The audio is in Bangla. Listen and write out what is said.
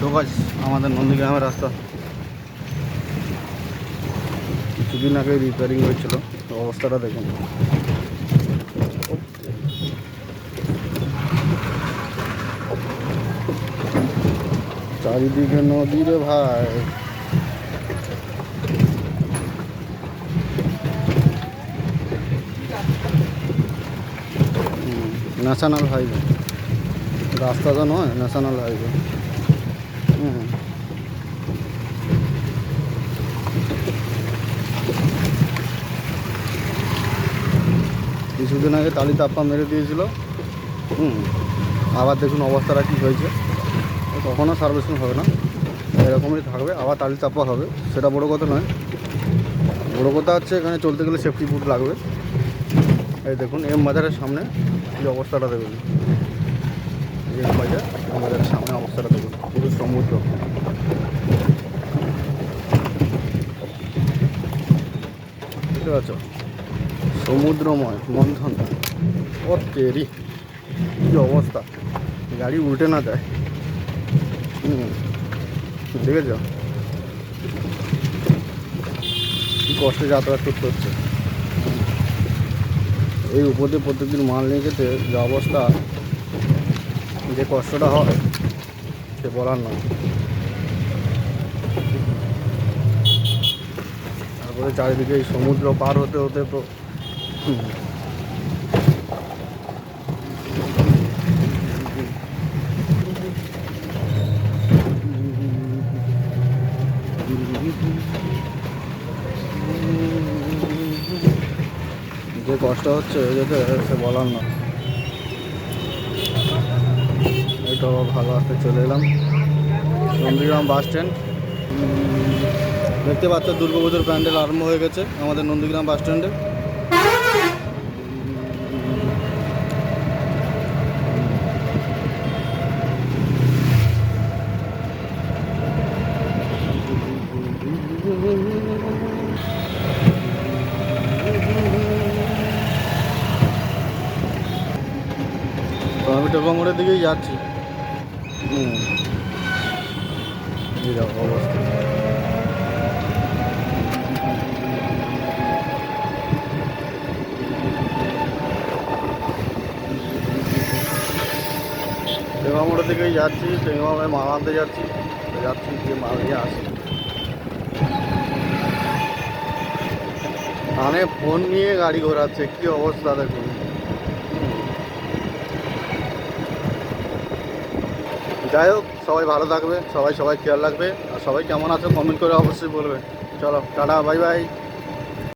সকাজ আমাদের নন্দীগ্রামের রাস্তা। কিছুদিন আগে রিপেয়ারিং হয়েছিল অবস্থাটা দেখুন। চারিদিকে নদী রে ভাই। ন্যাশনাল হাইওয়ে রাস্তা তো নয় ন্যাশনাল হাইওয়ে কিছুদিন আগে তালি তাপ্পা মেরে দিয়েছিল। হুম। আবার দেখুন অবস্থাটা কী হয়েছে। কখনও সার্ভিসিং হবে না। এরকমই থাকবে। আবার তালি চাপা হবে। সেটা বড় কথা নয়। বড় কথা হচ্ছে এখানে চলতে গেলে সেফটি বুট লাগবে। এই দেখুন এম বাজারের সামনে এই অবস্থাটা দেখুন। এম সামনে অবস্থাটা দেখুন পুরো সমুদ্র। বুঝতে পারছ? সমুদ্রময় মন্থন ও তেরি কী অবস্থা? গাড়ি উল্টে না যায়। হুম, দেখেছ? কী কষ্টে যাতায়াত করতে হচ্ছে। এই উপর দিয়ে প্রত্যেকদিন মাল নিয়ে যেতে যে অবস্থা যে কষ্টটা হয়, সে বলার নয়। তারপরে চারিদিকে সমুদ্র পার হতে হতে তো যে কষ্ট হচ্ছে যেতে সে বলার না এটা ভালো আসতে চলে এলাম। Nandigram bus stand. দেখতে পাচ্ছ দুর্গাপুজোর প্যান্ডেল আরম্ভ হয়ে গেছে আমাদের নন্দীগ্রাম বাস স্ট্যান্ডে। তো আমি টোকামোড়ের দিকেই যাচ্ছি। অবস্থা। টেঙ্গামোড়ের দিকেই যাচ্ছি টেঙ্গামে মাল আনতে যাচ্ছি। যাচ্ছি যে মাল নিয়ে আসি। কানে ফোন নিয়ে গাড়ি ঘোরাচ্ছে, কি অবস্থা দেখুন। যাই হোক, সবাই ভালো থাকবে, সবাই সবাই খেয়াল রাখবে, আর সবাই কেমন আছে কমেন্ট করে অবশ্যই বলবে। চলো, টাটা, বাই বাই।